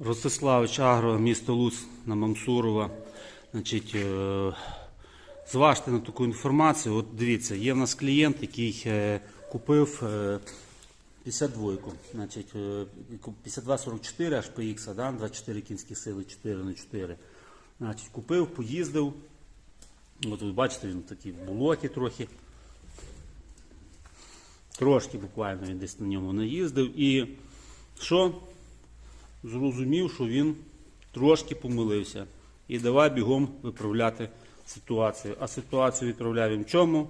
Ростиславич Агро, місто Луц на Мамсурова. Е, зважте на таку інформацію. От дивіться, є в нас клієнт, який е, купив е, 52-ку. Значить, е, 5244 HPX, да? 24 кінські сили, 4 на 4. Значить, купив, поїздив. От ви бачите, він такий в болоті трохи. Трошки буквально він десь на ньому наїздив. І що? Зрозумів, що він трошки помилився. І давай бігом виправляти ситуацію. А ситуацію відправляв він в чому?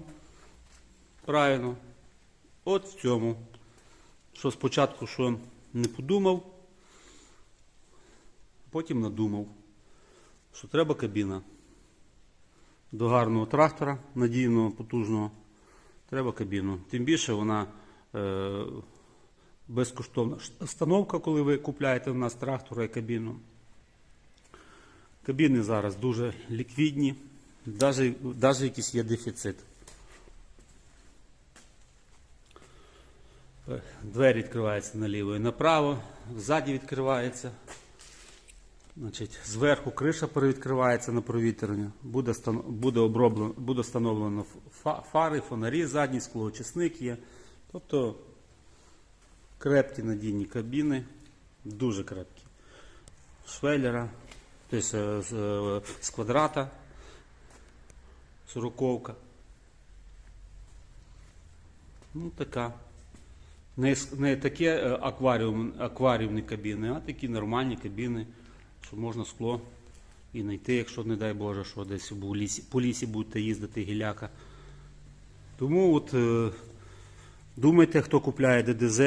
Правильно. От в цьому. Що спочатку що не подумав, потім надумав, що треба кабіна. До гарного трактора, надійного, потужного, треба кабіну. Тим більше вона е, безкоштовна встановка, коли ви купляєте в нас трактора і кабіну. Кабіни зараз дуже ліквідні, навіть, якийсь є дефіцит. Е, Двері відкриваються наліво і направо, ззаді відкривається. Значить, зверху криша перевідкривається на провітрення, буде, буде, оброблено, буде встановлено фа- фари, фонарі, задній склоочисник є. Тобто крепкі надійні кабіни, дуже крепкі. Швеллера, тобто е, з, е, з квадрата, сороковка. Ну, така. Не, такі е, акваріум, акваріумні кабіни, а такі нормальні кабіни, що можна скло і знайти, якщо, не дай Боже, що десь по лісі будете їздити гіляка. Тому от, думайте, хто купляє ДДЗ,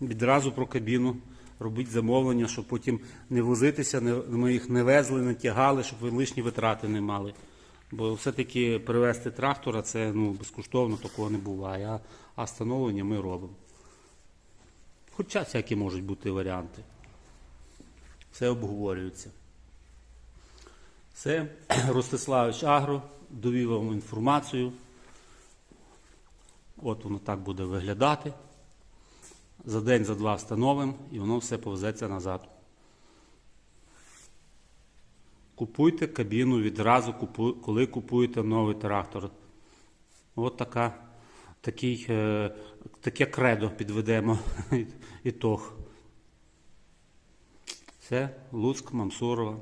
відразу про кабіну, робіть замовлення, щоб потім не возитися, ми їх не везли, не тягали, щоб ви лишні витрати не мали. Бо все-таки привезти трактора це ну, безкоштовно, такого не буває, а, а встановлення ми робимо. Хоча всякі можуть бути варіанти. Все обговорюється. Це Ростиславич Агро довів вам інформацію. От воно так буде виглядати. За день, за два встановимо і воно все повезеться назад. Купуйте кабіну відразу, коли купуєте новий трактор. От така, такий, е, таке кредо підведемо ітог. Це Луцьк, Мамсурова.